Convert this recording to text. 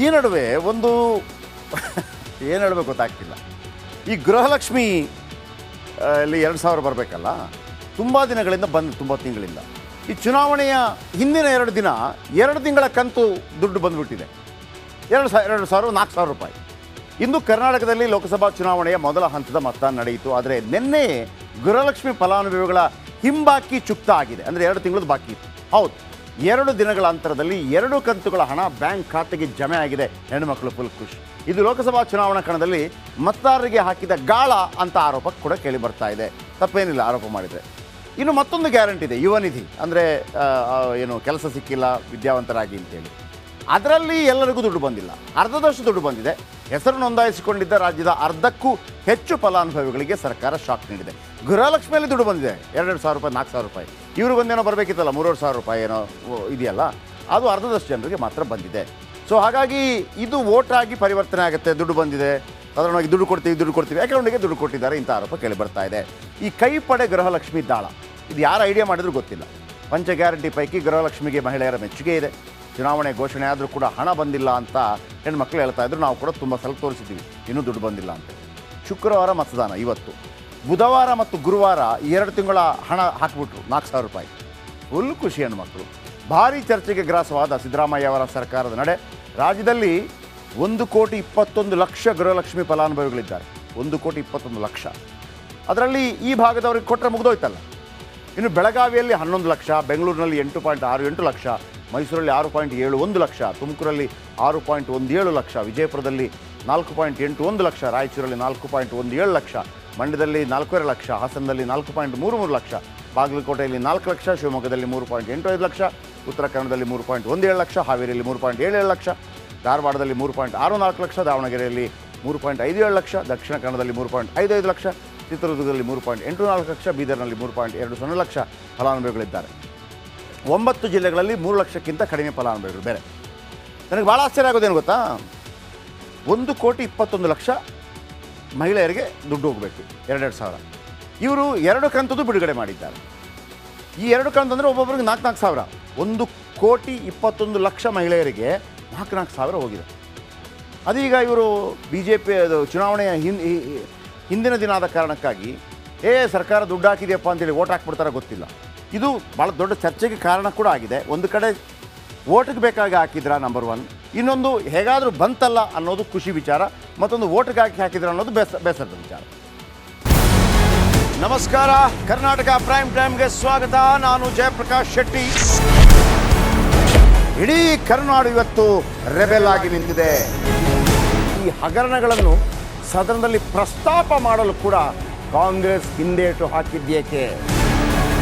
ಈ ನಡುವೆ ಒಂದು ಏನು ಹೇಳಬೇಕು ಗೊತ್ತಾಗ್ತಿಲ್ಲ. ಈ ಗೃಹಲಕ್ಷ್ಮಿ ಅಲ್ಲಿ ಎರಡು ಸಾವಿರ ಬರಬೇಕಲ್ಲ, ತುಂಬ ದಿನಗಳಿಂದ ಬಂದು, ತುಂಬ ತಿಂಗಳಿಂದ. ಈ ಚುನಾವಣೆಯ ಹಿಂದಿನ ಎರಡು ದಿನ, ಎರಡು ತಿಂಗಳ ಕಂತು ದುಡ್ಡು ಬಂದುಬಿಟ್ಟಿದೆ. ಎರಡು ಸಾವಿರ ಎರಡು ಸಾವಿರ, ನಾಲ್ಕು ಸಾವಿರ ರೂಪಾಯಿ. ಇಂದು ಕರ್ನಾಟಕದಲ್ಲಿ ಲೋಕಸಭಾ ಚುನಾವಣೆಯ ಮೊದಲ ಹಂತದ ಮತದಾನ ನಡೆಯಿತು. ಆದರೆ ನಿನ್ನೆ ಗೃಹಲಕ್ಷ್ಮಿ ಫಲಾನುಭವಿಗಳ ಹಿಂಬಾಕಿ ಚುಕ್ತ ಆಗಿದೆ. ಅಂದರೆ ಎರಡು ತಿಂಗಳದ್ದು ಬಾಕಿ ಇತ್ತು. ಹೌದು. ಎರಡು ದಿನಗಳ ಅಂತರದಲ್ಲಿ ಎರಡು ಕಂತುಗಳ ಹಣ ಬ್ಯಾಂಕ್ ಖಾತೆಗೆ ಜಮೆ ಆಗಿದೆ. ಹೆಣ್ಣುಮಕ್ಕಳು ಫುಲ್ ಖುಷಿ. ಇದು ಲೋಕಸಭಾ ಚುನಾವಣಾ ಕಣದಲ್ಲಿ ಮತದಾರರಿಗೆ ಹಾಕಿದ ಗಾಳ ಅಂತ ಆರೋಪ ಕೂಡ ಕೇಳಿ ಬರ್ತಾ ಇದೆ. ತಪ್ಪೇನಿಲ್ಲ, ಆರೋಪ ಮಾಡಿದರೆ. ಇನ್ನು ಮತ್ತೊಂದು ಗ್ಯಾರಂಟಿ ಇದೆ, ಯುವ ನಿಧಿ. ಅಂದರೆ ಏನು, ಕೆಲಸ ಸಿಕ್ಕಿಲ್ಲ, ವಿದ್ಯಾವಂತರಾಗಿ ಅಂತೇಳಿ. ಅದರಲ್ಲಿ ಎಲ್ಲರಿಗೂ ದುಡ್ಡು ಬಂದಿಲ್ಲ. ಅರ್ಧದಷ್ಟು ದುಡ್ಡು ಬಂದಿದೆ. ಹೆಸರು ನೋಂದಾಯಿಸಿಕೊಂಡಿದ್ದ ರಾಜ್ಯದ ಅರ್ಧಕ್ಕೂ ಹೆಚ್ಚು ಫಲಾನುಭವಿಗಳಿಗೆ ಸರ್ಕಾರ ಶಾಕ್ ನೀಡಿದೆ. ಗೃಹಲಕ್ಷ್ಮಿಯಲ್ಲಿ ದುಡ್ಡು ಬಂದಿದೆ. ಎರಡೆರಡು ಸಾವಿರ ರೂಪಾಯಿ, ನಾಲ್ಕು ಸಾವಿರ ರೂಪಾಯಿ. ಇವರು ಬಂದೇನೋ ಬರಬೇಕಿತ್ತಲ್ಲ, ಮೂರುವರೆ ಸಾವಿರ ರೂಪಾಯಿ ಏನೋ ಇದೆಯಲ್ಲ, ಅದು ಅರ್ಧದಷ್ಟು ಜನರಿಗೆ ಮಾತ್ರ ಬಂದಿದೆ. ಸೊ ಹಾಗಾಗಿ ಇದು ವೋಟ್ ಆಗಿ ಪರಿವರ್ತನೆ ಆಗುತ್ತೆ. ದುಡ್ಡು ಬಂದಿದೆ. ಸಾಧಾರಣವಾಗಿ ದುಡ್ಡು ಕೊಡ್ತೀವಿ ದುಡ್ಡು ಕೊಡ್ತೀವಿ. ಅಕೌಂಟಿಗೆ ದುಡ್ಡು ಕೊಟ್ಟಿದ್ದಾರೆ. ಇಂಥ ಆರೋಪ ಕೇಳಿ ಬರ್ತಾ ಇದೆ. ಈ ಕೈಪಡೆ ಗೃಹಲಕ್ಷ್ಮಿ ದಾಳ, ಇದು ಯಾರು ಐಡಿಯಾ ಮಾಡಿದ್ರು ಗೊತ್ತಿಲ್ಲ. ಪಂಚ ಗ್ಯಾರಂಟಿ ಪೈಕಿ ಗೃಹಲಕ್ಷ್ಮಿಗೆ ಮಹಿಳೆಯರ ಮೆಚ್ಚುಗೆ ಇದೆ. ಚುನಾವಣೆ ಘೋಷಣೆ ಆದರೂ ಕೂಡ ಹಣ ಬಂದಿಲ್ಲ ಅಂತ ಹೆಣ್ಮಕ್ಳು ಹೇಳ್ತಾ ಇದ್ರು. ನಾವು ಕೂಡ ತುಂಬ ಸಲ ತೋರಿಸಿದ್ದೀವಿ. ಇನ್ನೂ ದುಡ್ಡು ಬಂದಿಲ್ಲ ಅಂತ. ಶುಕ್ರವಾರ ಮತದಾನ ಇವತ್ತು. ಬುಧವಾರ ಮತ್ತು ಗುರುವಾರ ಎರಡು ತಿಂಗಳ ಹಣ ಹಾಕಿಬಿಟ್ರು. ನಾಲ್ಕು ಸಾವಿರ ರೂಪಾಯಿ. ಫುಲ್ ಖುಷಿ ಹೆಣ್ಮಕ್ಳು. ಭಾರಿ ಚರ್ಚೆಗೆ ಗ್ರಾಸವಾದ ಸಿದ್ದರಾಮಯ್ಯ ಅವರ ಸರ್ಕಾರದ ನಡೆ. ರಾಜ್ಯದಲ್ಲಿ ಒಂದು ಕೋಟಿ ಇಪ್ಪತ್ತೊಂದು ಲಕ್ಷ ಗೃಹಲಕ್ಷ್ಮಿ ಫಲಾನುಭವಿಗಳಿದ್ದಾರೆ. ಒಂದು ಕೋಟಿ ಇಪ್ಪತ್ತೊಂದು ಲಕ್ಷ. ಅದರಲ್ಲಿ ಈ ಭಾಗದವ್ರಿಗೆ ಕೊಟ್ಟರೆ ಮುಗಿದೋಯ್ತಲ್ಲ. ಇನ್ನು ಬೆಳಗಾವಿಯಲ್ಲಿ ಹನ್ನೊಂದು ಲಕ್ಷ, ಬೆಂಗಳೂರಿನಲ್ಲಿ ಎಂಟು ಪಾಯಿಂಟ್ ಆರು ಎಂಟು ಲಕ್ಷ ಮೈಸೂರಲ್ಲಿ ಆರು ಪಾಯಿಂಟ್ ಏಳು ಒಂದು ಲಕ್ಷ, ತುಮಕೂರಲ್ಲಿ ಆರು ಪಾಯಿಂಟ್ ಒಂದು ಏಳು ಲಕ್ಷ, ವಿಜಯಪುರದಲ್ಲಿ ನಾಲ್ಕು ಪಾಯಿಂಟ್ ಎಂಟು ಒಂದು ಲಕ್ಷ, ರಾಯಚೂರಲ್ಲಿ ನಾಲ್ಕು ಪಾಯಿಂಟ್ ಒಂದು ಏಳು ಲಕ್ಷ, ಮಂಡ್ಯದಲ್ಲಿ ನಾಲ್ಕೂವರೆ ಲಕ್ಷ, ಹಾಸನದಲ್ಲಿ ನಾಲ್ಕು ಪಾಯಿಂಟ್ ಮೂರು ಮೂರು ಲಕ್ಷ, ಬಾಗಲಕೋಟೆಯಲ್ಲಿ ನಾಲ್ಕು ಲಕ್ಷ, ಶಿವಮೊಗ್ಗದಲ್ಲಿ ಮೂರು ಪಾಯಿಂಟ್ ಎಂಟು ಐದು ಲಕ್ಷ, ಉತ್ತರ ಕನ್ನಡದಲ್ಲಿ ಮೂರು ಪಾಯಿಂಟ್ ಒಂದು ಏಳು ಲಕ್ಷ, ಹಾವೇರಿಯಲ್ಲಿ ಮೂರು ಪಾಯಿಂಟ್ ಏಳು ಏಳು ಲಕ್ಷ, ಧಾರವಾಡದಲ್ಲಿ ಮೂರು ಪಾಯಿಂಟ್ ಆರು ನಾಲ್ಕು ಲಕ್ಷ, ದಾವಣಗೆರೆಯಲ್ಲಿ ಮೂರು ಪಾಯಿಂಟ್ ಐದು ಏಳು ಲಕ್ಷ, ದಕ್ಷಿಣ ಕನ್ನಡದಲ್ಲಿ ಮೂರು ಪಾಯಿಂಟ್ ಐದು ಐದು ಲಕ್ಷ, ಚಿತ್ರದುರ್ಗದಲ್ಲಿ ಮೂರು ಪಾಯಿಂಟ್ ಎಂಟು ನಾಲ್ಕು ಲಕ್ಷ, ಬೀದರ್ನಲ್ಲಿ ಮೂರು ಪಾಯಿಂಟ್ ಎರಡು ಸೊನ್ನೆ ಲಕ್ಷ ಫಲಾನುಭವಿಗಳಿದ್ದಾರೆ. ಒಂಬತ್ತು ಜಿಲ್ಲೆಗಳಲ್ಲಿ ಮೂರು ಲಕ್ಷಕ್ಕಿಂತ ಕಡಿಮೆ ಫಲಾನುಭವಿಗಳು ಬೇರೆ. ನನಗೆ ಭಾಳ ಆಶ್ಚರ್ಯ ಆಗೋದೇನು ಗೊತ್ತಾ? ಒಂದು ಕೋಟಿ ಇಪ್ಪತ್ತೊಂದು ಲಕ್ಷ ಮಹಿಳೆಯರಿಗೆ ದುಡ್ಡು ಹೋಗಬೇಕು, ಎರಡೆರಡು ಸಾವಿರ. ಇವರು ಎರಡು ಕಂತದ್ದು ಬಿಡುಗಡೆ ಮಾಡಿದ್ದಾರೆ. ಈ ಎರಡು ಕಂತು ಅಂದರೆ ಒಬ್ಬೊಬ್ಬರಿಗೆ ನಾಲ್ಕು ನಾಲ್ಕು ಸಾವಿರ. ಒಂದು ಕೋಟಿ ಇಪ್ಪತ್ತೊಂದು ಲಕ್ಷ ಮಹಿಳೆಯರಿಗೆ ನಾಲ್ಕು ನಾಲ್ಕು ಸಾವಿರ ಹೋಗಿದೆ. ಅದೀಗ ಇವರು ಬಿ ಜೆ ಪಿ ಅದು ಚುನಾವಣೆಯ ಈ- ಹಿಂದಿನ ದಿನ ಆದ ಕಾರಣಕ್ಕಾಗಿ, ಏ, ಸರ್ಕಾರ ದುಡ್ಡು ಹಾಕಿದೆಯಪ್ಪ ಅಂತೇಳಿ ಓಟ್ ಹಾಕ್ಬಿಡ್ತಾರ ಗೊತ್ತಿಲ್ಲ. ಇದು ಭಾಳ ದೊಡ್ಡ ಚರ್ಚೆಗೆ ಕಾರಣ ಕೂಡ ಆಗಿದೆ. ಒಂದು ಕಡೆ ಓಟಿಗೆ ಬೇಕಾಗಿ ಹಾಕಿದ್ರ ನಂಬರ್ ಒನ್ ಇನ್ನೊಂದು ಹೇಗಾದರೂ ಬಂತಲ್ಲ ಅನ್ನೋದು ಖುಷಿ ವಿಚಾರ, ಮತ್ತೊಂದು ಓಟಿಗೆ ಹಾಕಿ ಹಾಕಿದ್ರ ಅನ್ನೋದು ಬೇಸ, ಬೇಸರದ ವಿಚಾರ. ನಮಸ್ಕಾರ, ಕರ್ನಾಟಕ ಪ್ರೈಮ್ ಟೈಮ್ಗೆ ಸ್ವಾಗತ. ನಾನು ಜಯಪ್ರಕಾಶ್ ಶೆಟ್ಟಿ. ಇಡೀ ಕರುನಾಡು ಇವತ್ತು ರೆಬೆಲ್ ಆಗಿ ನಿಂತಿದೆ. ಈ ಹಗರಣಗಳನ್ನು ಸದನದಲ್ಲಿ ಪ್ರಸ್ತಾಪ ಮಾಡಲು ಕೂಡ ಕಾಂಗ್ರೆಸ್ ಹಿಂದೇಟು ಹಾಕಿದ್ದೇಕೆ